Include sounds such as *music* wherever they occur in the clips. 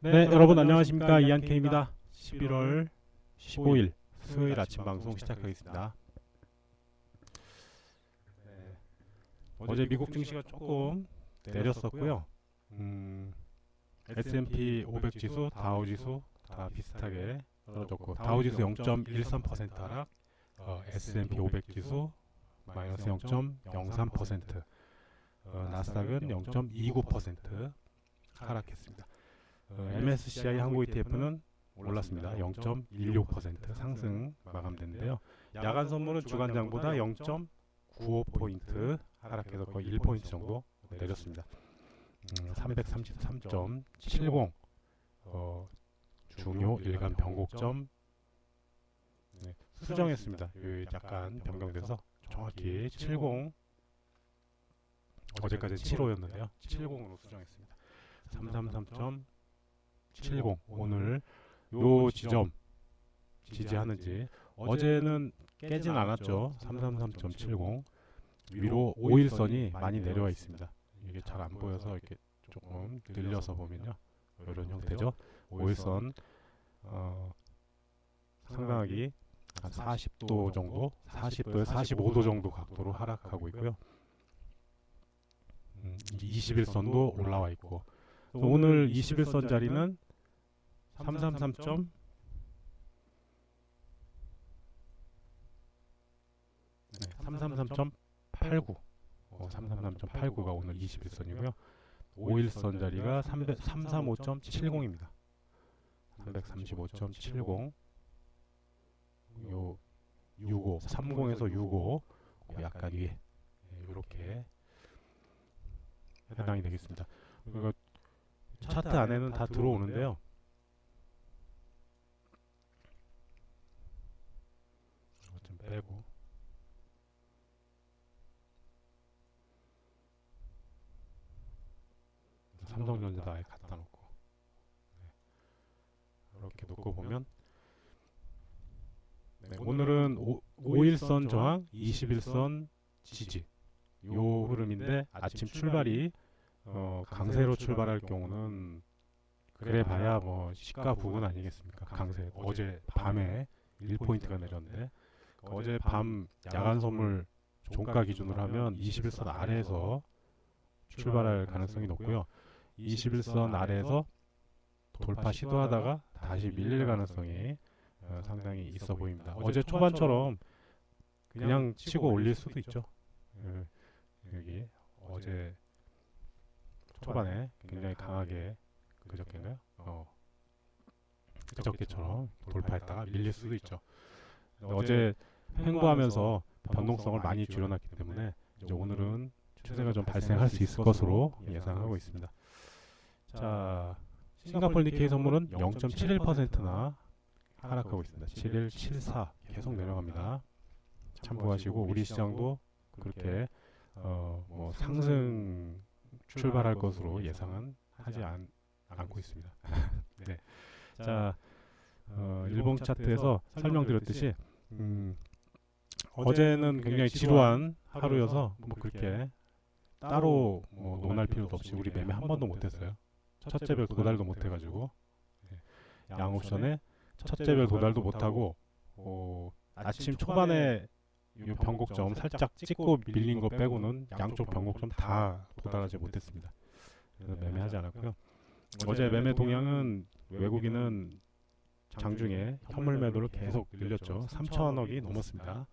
네, 여러분 안녕하십니까 이한케입니다. 11월 15일 수요일 아침 방송 시작하겠습니다. 네, 어제 미국 증시가 조금 내렸었고요. 음, S&P 500 지수, 다우 지수 다 비슷하게 떨어졌고 다우 지수 0.13% 하락, 어, S&P 500 지수 마이너스 0.03%, 어, 나스닥은 0.29% 하락했습니다. 어, MSCI 한국 ETF는 올랐습니다. 0.16% 상승 마감됐는데요. 야간 선물은 주간장보다 0.95포인트 하락해서 거의 1포인트 정도 내렸습니다. 음, 333.70 어, 중요 일간 변곡점 네, 수정했습니다. 그 약간 변경돼서 정확히 70 어제까지 75였는데요. 70으로 수정했습니다. 333. 70 오늘 요 지점 지지하는지 어제는 깨진 않았죠. 333.70 위로 5일선이 많이 내려와 있습니다. 이게 잘 안 보여서 이렇게 조금 늘려서 보면요. 이런 형태죠. 5일선 어, 상당하게 한 40도 정도? 40도에 45도 정도 각도로 하락하고 있고요. 음, 21선도 올라와 있고. 오늘 21선 자리는 333점. 네, 333.89 어, 333.89가 오늘 21선이고요. 5일선 자리가 335.70입니다. 335.70 요 65, 30에서 65그 약간 위에. 이렇게 해당이 되겠습니다. 그리고 차트 안에는 다 들어오는데요. 이거 좀 빼고 삼성전자도 아예 갖다 놓고 네. 이렇게 놓고 보면 네, 오늘은 5, 5일선 저항, 21선 지지 요 흐름인데 아침 출발이 어, 강세로 출발할 경우는 그래 봐야 뭐 시가 부근 아니겠습니까? 강세 어제 밤에 1포인트가 내렸는데 어제 밤 야간 선물 종가 기준으로 하면 21선 아래에서 출발할 가능성이 높고요. 21선 아래에서 돌파 시도하다가 다시 밀릴 가능성이 어, 상당히 있어 보입니다. 어제 초반처럼 그냥 치고 올릴 수도 있죠. 예, 여기 어제 초반에 굉장히 강하게 그저께인가요? 어, 그저께처럼 돌파했다가 밀릴 수도 있죠. 어제 횡보하면서 변동성을 많이 줄여놨기 때문에 이제 오늘은 추세가 좀 발생할 수 있을 것으로 예상하고 있습니다. 자, 싱가폴 니케이 선물은 0.71%나 하락하고 있습니다. 71, 74 계속 내려갑니다. 참고하시고 우리 시장도 그렇게 어, 뭐 상승 출발할 것으로 예상은 하지 않, 않고 있습니다. *laughs* 네. 자, 어, 일봉 차트에서 설명드렸듯이 음, 어제는 굉장히 지루한 하루여서 뭐 그렇게 따로 뭐 논할 필요도 없이 우리 매매 한 번도 못했어요. 첫째 별 도달도 못해가지고 네. 양옵션에 첫째 별 도달도 못하고 어, 아침 초반에 이 변곡점 살짝 찍고 밀린 거 빼고는 양쪽 변곡점 다 도달하지 못했습니다. 그래서 매매하지 않았고요. 어제 매매 동향은 외국인은 장중에 현물 매도를 계속 늘렸죠. 3천억이 넘었습니다.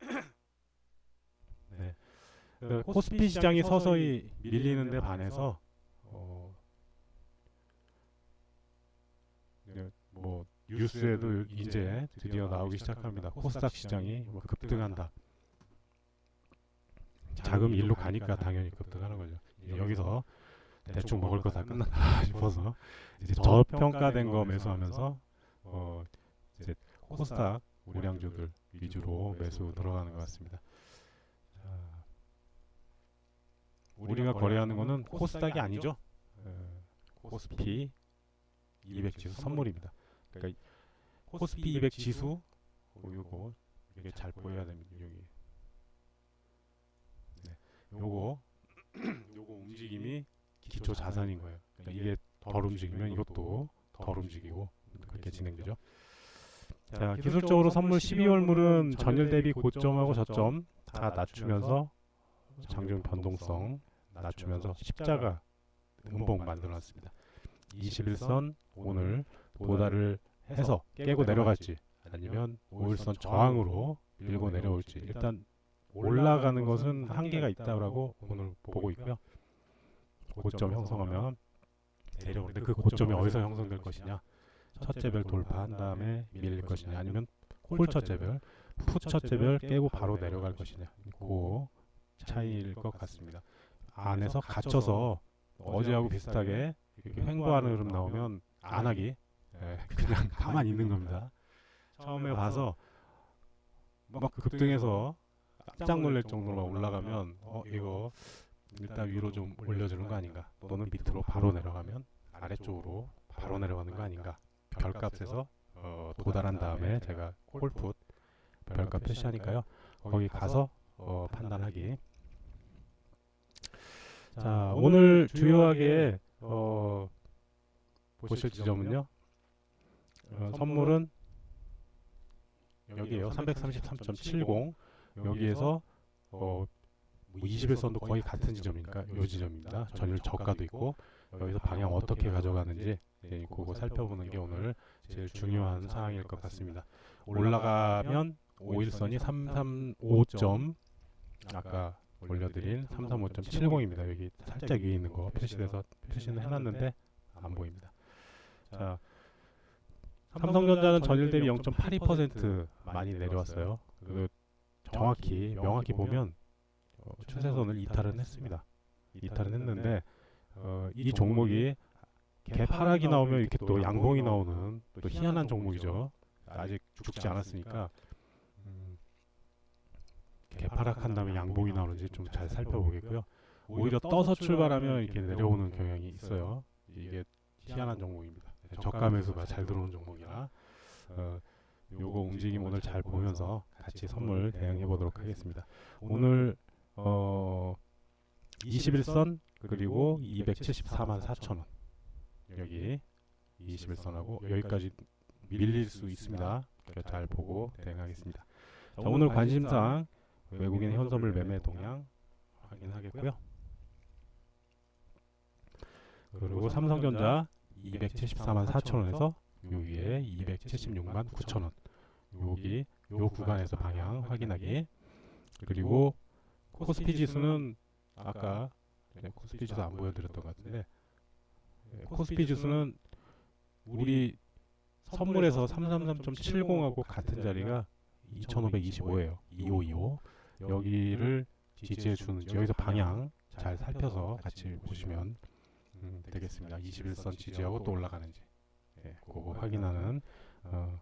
*coughs* 네. 그 코스피 시장이 서서히 밀리는 데 반해서 어, 네, 뭐 뉴스에도 이제 드디어 나오기 시작합니다. 코스닥 시장이 뭐 급등한다. 자금이 일로 가니까 당연히 급등하는 거죠. 여기서 대충 먹을 거 다 끝났다 싶어서 *laughs* 이제 저평가된 거 매수하면서 어 이제 코스닥 우량주들 위주로 매수 들어가는 것 같습니다. 자, 우리가 거래하는 거는 코스닥이 아니죠. 어, 코스피 200 지수 선물입니다. 그러니까 코스피 200 지수 어, 요거 이게 잘 보여야 됩니다. 여기 네, 요거 *clears throat* 요거 움직임이 기초 자산인 거예요. 그러니까 이게 덜 움직이면 이것도 덜 움직이고 그렇게 진행되죠. 자, 기술적으로 선물 12월물은 전일 대비 고점하고 저점 다 낮추면서 장중 변동성 낮추면서 십자가 음봉 만들어놨습니다. 21선 오늘 도달을 해서 깨고 내려갈지 아니면 5일선 저항으로 밀고 내려올지 일단 올라가는 것은 한계가 있다고 오늘 보고 있고요. 고점 형성하면 내려오는데 그 고점이 어디서 형성될 것이냐 첫째 별 돌파한 다음에 밀릴 것이냐 아니면 홀 첫째 별, 푸 첫째 별 깨고 바로 내려갈 것이냐 그 차이일 것 같습니다. 안에서 갇혀서 어제하고 비슷하게 횡보하는 흐름 나오면 안 하기. 예, 그냥 가만히 있는 겁니다. 처음에 봐서 막 급등해서 깜짝 놀랄 정도로 올라가면 어 이거 일단 위로 좀 올려주는 거 아닌가? 또는 밑으로 바로 내려가면 아래쪽으로 바로 내려가는 거 아닌가 별값에서 어, 도달한 다음에 제가 콜풋 별값 표시하니까요. 거기 가서 어, 판단하기. 자 오늘 주요하게 어, 보실 지점은요? 어, 선물은 여기에요. 333.70 여기에서 어, 뭐 21선도 거의 같은 지점이니까 이 지점입니다. 전일 저가도 있고 여기서 방향 어떻게 가져가는지 네, 그거 살펴보는 게 오늘 제일 중요한 사항일 것 같습니다. 올라가면 5일선이 335점 아까 올려드린 335.70입니다. 여기 살짝 위에 있는 거 표시돼서 표시는 해놨는데 안 보입니다. 자, 삼성전자는 전일 대비 0.82% 많이 내려왔어요. 그 정확히 명확히 보면 어, 추세선을 이탈은 했습니다. 이탈은 했는데 어, 이 종목이 개파락이 나오면 이렇게 또 양봉이 나오는 또 희한한 종목이죠. 아직 죽지 않았으니까 음, 개파락한 다음에 양봉이 나오는지 좀 잘 살펴보겠고요. 오히려 떠서 출발하면 이렇게 내려오는 경향이 있어요. 이게 희한한 종목입니다. 저가 매수가 잘 들어오는 종목이라 어, 요거 움직임 오늘 잘 보면서 같이 선물 대응해 보도록 하겠습니다. 오늘 어 21선 그리고 274만 4천 원 여기 21선하고 여기까지 밀릴 수 있습니다. 그러니까 잘 보고 대응하겠습니다. 자, 오늘 관심사항 외국인 현선물 매매 동향 확인하겠고요. 그리고 삼성전자 274만 4천 원에서 요 위에 276만 9천 원 여기 요 구간에서 방향 확인하기 그리고 코스피 지수는 아까 네, 코스피 지수 안 보여드렸던 것 같은데 네, 코스피 지수는 우리 선물에서 333.70하고 같은 자리가 2525예요. 2525 여기를 지지해 주는지 여기서 방향 잘 살펴서 같이 보시면 음, 되겠습니다. 21선 지지하고 또 올라가는지. 예, 그거 확인하는 어,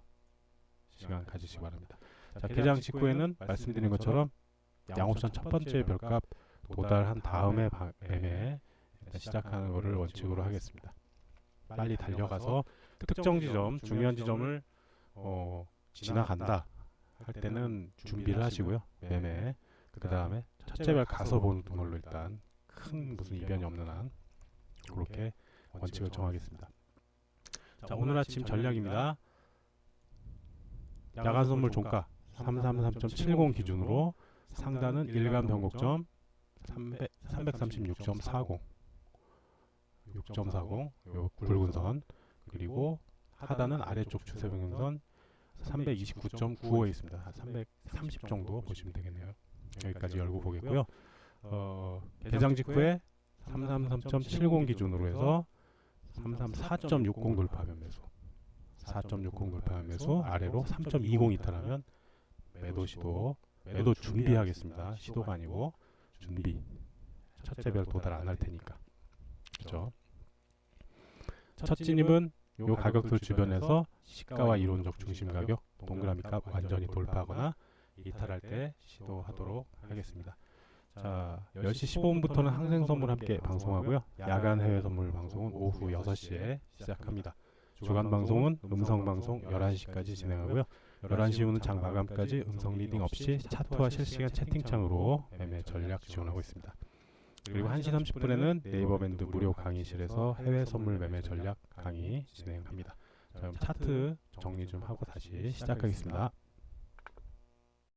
시간 가지시기 바랍니다. 자, 개장 직후에는 말씀드린 것처럼 양옵션 첫 번째 별값 도달한 다음에 방, 매매 시작하는 것을 원칙으로 하겠습니다. 빨리 달려가서 특정 지점, 중요한 지점을 어, 지나간다 할 때는 준비를 하시고요. 매매. 그 다음에 첫째 별 가서 보는 걸로 일단 큰 무슨 이변이 없는 한 그렇게 원칙을 정하겠습니다. 자, 오늘 아침 전략입니다. 야간 선물 종가 333.70 기준으로 상단은 일간 변곡점 300, 336.40 6.40 요 굵은 선 그리고 하단은 아래쪽 추세 변경선 329.95에 있습니다. 한330 정도 보시면 되겠네요. 여기까지 열고 보겠고요. 어, 개장 직후에 333.70 기준으로 해서 334.60 돌파하면 매수 4.60 돌파하면 매수 아래로 3.20 이탈하면 매도 시도 매도 준비하겠습니다. 시도가 아니고 준비 첫째 별 도달 안 할 테니까 그렇죠. 첫 진입은 요 가격들 주변에서 시가와 이론적 중심 가격 동그라미 값 완전히 돌파하거나 이탈할 때 시도하도록 하겠습니다. 자, 10시 15분부터는 항생 선물 함께 방송하고요. 야간 해외 선물 방송은 오후 6시에 시작합니다. 주간 방송은 음성 방송 11시까지 진행하고요. 11시 이후는 장 마감까지 음성 리딩 없이 차트와 실시간 채팅창으로 매매 전략 지원하고 있습니다. 그리고 1시 30분에는 네이버 밴드 무료 강의실에서 해외 선물 매매 전략 강의 진행합니다. 자, 그럼 차트 정리 좀 하고 다시 시작하겠습니다.